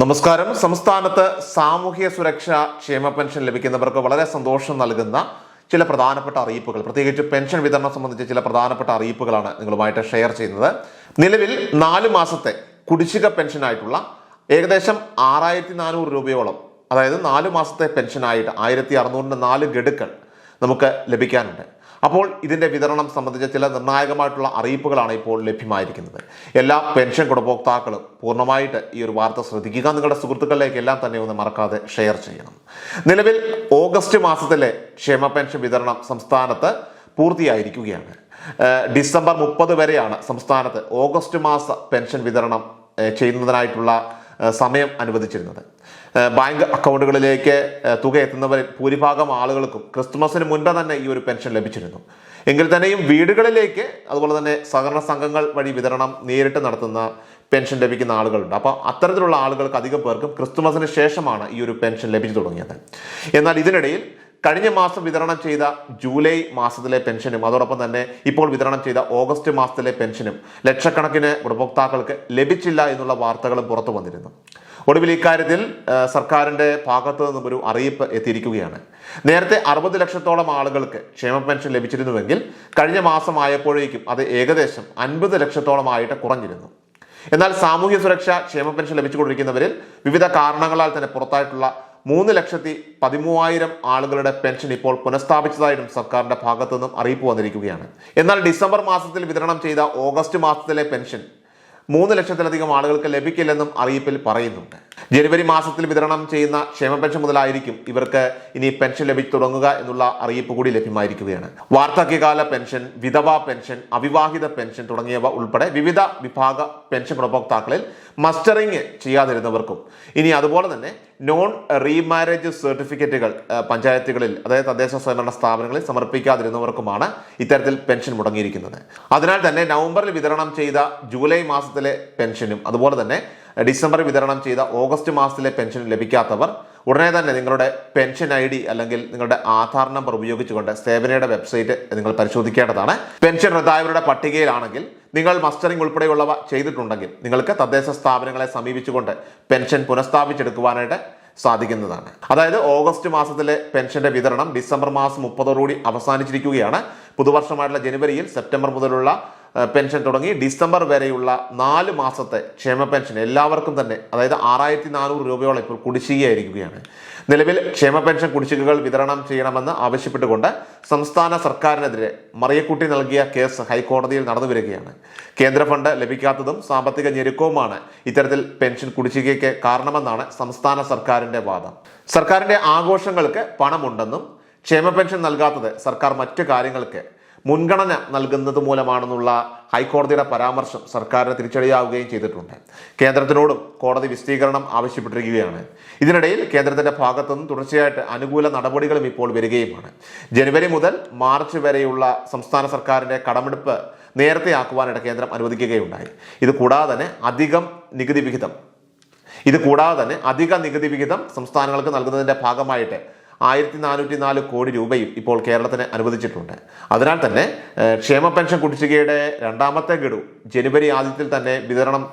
നമസ്കാരം. സംസ്ഥാനത്ത് സാമൂഹ്യ സുരക്ഷ ക്ഷേമ പെൻഷൻ ലഭിക്കുന്നവർക്ക് വളരെ സന്തോഷം നൽകുന്ന ചില പ്രധാനപ്പെട്ട അറിയിപ്പുകൾ. പ്രത്യേകിച്ച് പെൻഷൻ വിതരണം സംബന്ധിച്ച ചില പ്രധാനപ്പെട്ട അറിയിപ്പുകളാണ് നിങ്ങളുമായിട്ട് ഷെയർ ചെയ്യുന്നത്. നിലവിൽ നാല് മാസത്തെ കുടിശ്ശിക പെൻഷനായിട്ടുള്ള ഏകദേശം ആറായിരത്തി നാനൂറ് രൂപയോളം അതായത് നാല് മാസത്തെ പെൻഷനായിട്ട് ആയിരത്തി അറുന്നൂറിന്റെ നാല് ഗഡുക്കൾ നമുക്ക് ലഭിക്കാനുണ്ട്. അപ്പോൾ ഇതിന്റെ വിതരണം സംബന്ധിച്ച ചില നിർണായകമായിട്ടുള്ള അറിയിപ്പുകളാണ് ഇപ്പോൾ ലഭ്യമായിരിക്കുന്നത്. എല്ലാ പെൻഷൻ ഗുണഭോക്താക്കളും പൂർണമായിട്ട് ഈ ഒരു വാർത്ത ശ്രദ്ധിക്കുക. നിങ്ങളുടെ സുഹൃത്തുക്കളിലേക്ക് എല്ലാം തന്നെ ഒന്ന് മറക്കാതെ ഷെയർ ചെയ്യണം. നിലവിൽ ഓഗസ്റ്റ് മാസത്തിലെ ക്ഷേമ പെൻഷൻ വിതരണം സംസ്ഥാനത്ത് പൂർത്തിയായിരിക്കുകയാണ്. ഡിസംബർ മുപ്പത് വരെയാണ് സംസ്ഥാനത്ത് ഓഗസ്റ്റ് മാസ പെൻഷൻ വിതരണം ചെയ്യുന്നതിനായിട്ടുള്ള സമയം അനുവദിച്ചിരുന്നത്. ബാങ്ക് അക്കൗണ്ടുകളിലേക്ക് തുക എത്തുന്നവരിൽ ഭൂരിഭാഗം ആളുകൾക്കും ക്രിസ്തുമസിന് മുൻപേ തന്നെ ഈ ഒരു പെൻഷൻ ലഭിച്ചിരുന്നു. എങ്കിൽ തന്നെയും വീടുകളിലേക്ക് അതുപോലെ തന്നെ സഹകരണ സംഘങ്ങൾ വഴി വിതരണം നേരിട്ട് നടത്തുന്ന പെൻഷൻ ലഭിക്കുന്ന ആളുകളുണ്ട്. അപ്പോൾ അത്തരത്തിലുള്ള ആളുകൾക്ക് അധികം പേർക്കും ക്രിസ്തുമസിന് ശേഷമാണ് ഈ ഒരു പെൻഷൻ ലഭിച്ചു തുടങ്ങിയത്. എന്നാൽ ഇതിനിടയിൽ കഴിഞ്ഞ മാസം വിതരണം ചെയ്ത ജൂലൈ മാസത്തിലെ പെൻഷനും അതോടൊപ്പം തന്നെ ഇപ്പോൾ വിതരണം ചെയ്ത ഓഗസ്റ്റ് മാസത്തിലെ പെൻഷനും ലക്ഷക്കണക്കിന് ഗുണഭോക്താക്കൾക്ക് ലഭിച്ചില്ല എന്നുള്ള വാർത്തകളും പുറത്തു വന്നിരുന്നു. ഒടുവിൽ ഇക്കാര്യത്തിൽ സർക്കാരിന്റെ ഭാഗത്തു നിന്നും ഒരു അറിയിപ്പ് എത്തിയിരിക്കുകയാണ്. നേരത്തെ അറുപത് ലക്ഷത്തോളം ആളുകൾക്ക് ക്ഷേമ പെൻഷൻ ലഭിച്ചിരുന്നുവെങ്കിൽ കഴിഞ്ഞ മാസം ആയപ്പോഴേക്കും അത് ഏകദേശം അൻപത് ലക്ഷത്തോളമായിട്ട് കുറഞ്ഞിരുന്നു. എന്നാൽ സാമൂഹ്യ സുരക്ഷ ക്ഷേമ പെൻഷൻ ലഭിച്ചുകൊണ്ടിരിക്കുന്നവരിൽ വിവിധ കാരണങ്ങളാൽ തന്നെ പുറത്തായിട്ടുള്ള മൂന്ന് ലക്ഷത്തി പതിമൂവായിരം ആളുകളുടെ പെൻഷൻ ഇപ്പോൾ പുനഃസ്ഥാപിച്ചതായിട്ടും സർക്കാരിന്റെ ഭാഗത്തു നിന്നും അറിയിപ്പ് വന്നിരിക്കുകയാണ്. എന്നാൽ ഡിസംബർ മാസത്തിൽ വിതരണം ചെയ്ത ഓഗസ്റ്റ് മാസത്തിലെ പെൻഷൻ മൂന്ന് ലക്ഷത്തിലധികം ആളുകൾക്ക് ലഭിക്കില്ലെന്നും അറിയിപ്പിൽ പറയുന്നുണ്ട്. ജനുവരി മാസത്തിൽ വിതരണം ചെയ്യുന്ന ക്ഷേമ പെൻഷൻ മുതലായിരിക്കും ഇവർക്ക് ഇനി പെൻഷൻ ലഭിച്ചു തുടങ്ങുക എന്നുള്ള അറിയിപ്പ് കൂടി ലഭ്യമായിരിക്കുകയാണ്. വാർദ്ധക്യകാല പെൻഷൻ വിധവാ പെൻഷൻ അവിവാഹിത പെൻഷൻ തുടങ്ങിയവ ഉൾപ്പെടെ വിവിധ വിഭാഗ പെൻഷൻ ഗുണഭോക്താക്കളിൽ മസ്റ്ററിങ് ചെയ്യാതിരുന്നവർക്കും. ഇനി അതുപോലെ തന്നെ നോൺ റീമാരേജ് സർട്ടിഫിക്കറ്റുകൾ പഞ്ചായത്തുകളിൽ അതായത് തദ്ദേശ സ്വയംഭരണ സ്ഥാപനങ്ങളിൽ സമർപ്പിക്കാതിരുന്നവർക്കുമാണ് ഇത്തരത്തിൽ പെൻഷൻ മുടങ്ങിയിരിക്കുന്നത്. അതിനാൽ തന്നെ നവംബറിൽ വിതരണം ചെയ്ത ജൂലൈ മാസത്തിലെ പെൻഷനും അതുപോലെ തന്നെ ഡിസംബറിൽ വിതരണം ചെയ്ത ഓഗസ്റ്റ് മാസത്തിലെ പെൻഷൻ ലഭിക്കാത്തവർ ഉടനെ തന്നെ നിങ്ങളുടെ പെൻഷൻ ഐ ഡി അല്ലെങ്കിൽ നിങ്ങളുടെ ആധാർ നമ്പർ ഉപയോഗിച്ചുകൊണ്ട് സേവനയുടെ വെബ്സൈറ്റ് നിങ്ങൾ പരിശോധിക്കേണ്ടതാണ്. പെൻഷൻ റദ്ദായവരുടെ പട്ടികയിലാണെങ്കിൽ നിങ്ങൾ മസ്റ്ററിംഗ് ഉൾപ്പെടെയുള്ളവ ചെയ്തിട്ടുണ്ടെങ്കിൽ നിങ്ങൾക്ക് തദ്ദേശ സ്ഥാപനങ്ങളെ സമീപിച്ചുകൊണ്ട് പെൻഷൻ പുനഃസ്ഥാപിച്ചെടുക്കുവാനായിട്ട് സാധിക്കുന്നതാണ്. അതായത് ഓഗസ്റ്റ് മാസത്തിലെ പെൻഷന്റെ വിതരണം ഡിസംബർ മാസം മുപ്പതോടുകൂടി അവസാനിച്ചിരിക്കുകയാണ്. പുതുവർഷമായിട്ടുള്ള ജനുവരിയിൽ സെപ്റ്റംബർ മുതലുള്ള പെൻഷൻ തുടങ്ങി ഡിസംബർ വരെയുള്ള നാല് മാസത്തെ ക്ഷേമ പെൻഷൻ എല്ലാവർക്കും തന്നെ അതായത് ആറായിരത്തി നാനൂറ് രൂപയോളം ഇപ്പോൾ കുടിശ്ശികയായിരിക്കുകയാണ്. നിലവിൽ ക്ഷേമ പെൻഷൻ കുടിശ്ശികകൾ വിതരണം ചെയ്യണമെന്ന് ആവശ്യപ്പെട്ടുകൊണ്ട് സംസ്ഥാന സർക്കാരിനെതിരെ മറിയക്കുട്ടി നൽകിയ കേസ് ഹൈക്കോടതിയിൽ നടന്നു വരികയാണ്. കേന്ദ്ര ഫണ്ട് ലഭിക്കാത്തതും സാമ്പത്തിക ഞെരുക്കവുമാണ് ഇത്തരത്തിൽ പെൻഷൻ കുടിശ്ശികയ്ക്ക് കാരണമെന്നാണ് സംസ്ഥാന സർക്കാരിന്റെ വാദം. സർക്കാരിന്റെ ആഘോഷങ്ങൾക്ക് പണമുണ്ടെന്നും ക്ഷേമ പെൻഷൻ നൽകാത്തത് സർക്കാർ മറ്റു കാര്യങ്ങൾക്ക് മുൻഗണന നൽകുന്നത് മൂലമാണെന്നുള്ള ഹൈക്കോടതിയുടെ പരാമർശം സർക്കാരിന് തിരിച്ചടിയാവുകയും ചെയ്തിട്ടുണ്ട്. കേന്ദ്രത്തിനോടും കോടതി വിശദീകരണം ആവശ്യപ്പെട്ടിരിക്കുകയാണ്. ഇതിനിടയിൽ കേന്ദ്രത്തിന്റെ ഭാഗത്തുനിന്ന് തുടർച്ചയായിട്ട് അനുകൂല നടപടികളും ഇപ്പോൾ വരികയുമാണ്. ജനുവരി മുതൽ മാർച്ച് വരെയുള്ള സംസ്ഥാന സർക്കാരിന്റെ കടമെടുപ്പ് നേരത്തെ നേരത്തെയാക്കുവാനായിട്ട് കേന്ദ്രം അനുവദിക്കുകയുണ്ടായി. ഇത് കൂടാതെ തന്നെ അധികം നികുതി വിഹിതം. ഇത് കൂടാതെ തന്നെ അധിക നികുതി വിഹിതം സംസ്ഥാനങ്ങൾക്ക് നൽകുന്നതിന്റെ ഭാഗമായിട്ട് ആയിരത്തി നാനൂറ്റി നാല് കോടി രൂപയും ഇപ്പോൾ കേരളത്തിന് അനുവദിച്ചിട്ടുണ്ട്. അതിനാൽ തന്നെ ക്ഷേമ പെൻഷൻ കുടിശ്ശികയുടെ രണ്ടാമത്തെ ഗഡു ജനുവരി ആദ്യത്തിൽ തന്നെ വിതരണം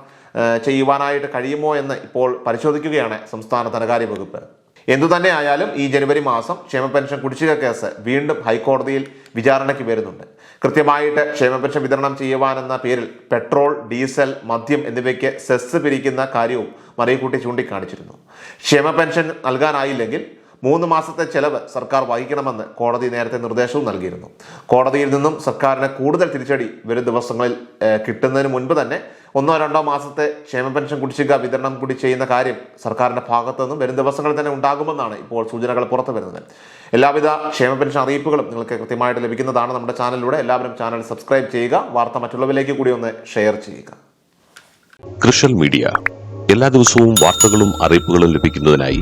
ചെയ്യുവാനായിട്ട് കഴിയുമോ എന്ന് ഇപ്പോൾ പരിശോധിക്കുകയാണ് സംസ്ഥാന ധനകാര്യ വകുപ്പ്. എന്തു തന്നെ ആയാലും ഈ ജനുവരി മാസം ക്ഷേമ പെൻഷൻ കുടിശ്ശിക കേസ് വീണ്ടും ഹൈക്കോടതിയിൽ വിചാരണയ്ക്ക് വരുന്നുണ്ട്. കൃത്യമായിട്ട് ക്ഷേമ പെൻഷൻ വിതരണം ചെയ്യുവാനെന്ന പേരിൽ പെട്രോൾ ഡീസൽ മദ്യം എന്നിവയ്ക്ക് സെസ് പിരിക്കുന്ന കാര്യവും മറിയക്കുട്ടി ചൂണ്ടിക്കാണിച്ചിരുന്നു. ക്ഷേമ പെൻഷൻ നൽകാനായില്ലെങ്കിൽ മൂന്ന് മാസത്തെ ചെലവ് സർക്കാർ വഹിക്കണമെന്ന് കോടതി നേരത്തെ നിർദ്ദേശവും നൽകിയിരുന്നു. കോടതിയിൽ നിന്നും സർക്കാരിന് കൂടുതൽ തിരിച്ചടി വരും ദിവസങ്ങളിൽ കിട്ടുന്നതിന് മുൻപ് തന്നെ ഒന്നോ രണ്ടോ മാസത്തെ ക്ഷേമ പെൻഷൻ കുടിശ്ശിക വിതരണം കൂടി ചെയ്യുന്ന കാര്യം സർക്കാരിന്റെ ഭാഗത്തു നിന്നും വരും ദിവസങ്ങളിൽ തന്നെ ഉണ്ടാകുമെന്നാണ് ഇപ്പോൾ സൂചനകൾ പുറത്തു വരുന്നത്. എല്ലാവിധ ക്ഷേമ പെൻഷൻ അറിയിപ്പുകളും നിങ്ങൾക്ക് കൃത്യമായിട്ട് ലഭിക്കുന്നതാണ് നമ്മുടെ ചാനലിലൂടെ. എല്ലാവരും ചാനൽ സബ്സ്ക്രൈബ് ചെയ്യുക വാർത്ത മറ്റുള്ളവരിലേക്ക് കൂടി ഒന്ന് ഷെയർ ചെയ്യുക. കൃഷൽ മീഡിയ. എല്ലാ ദിവസവും വാർത്തകളും അറിയിപ്പുകളും ലഭിക്കുന്നതിനായി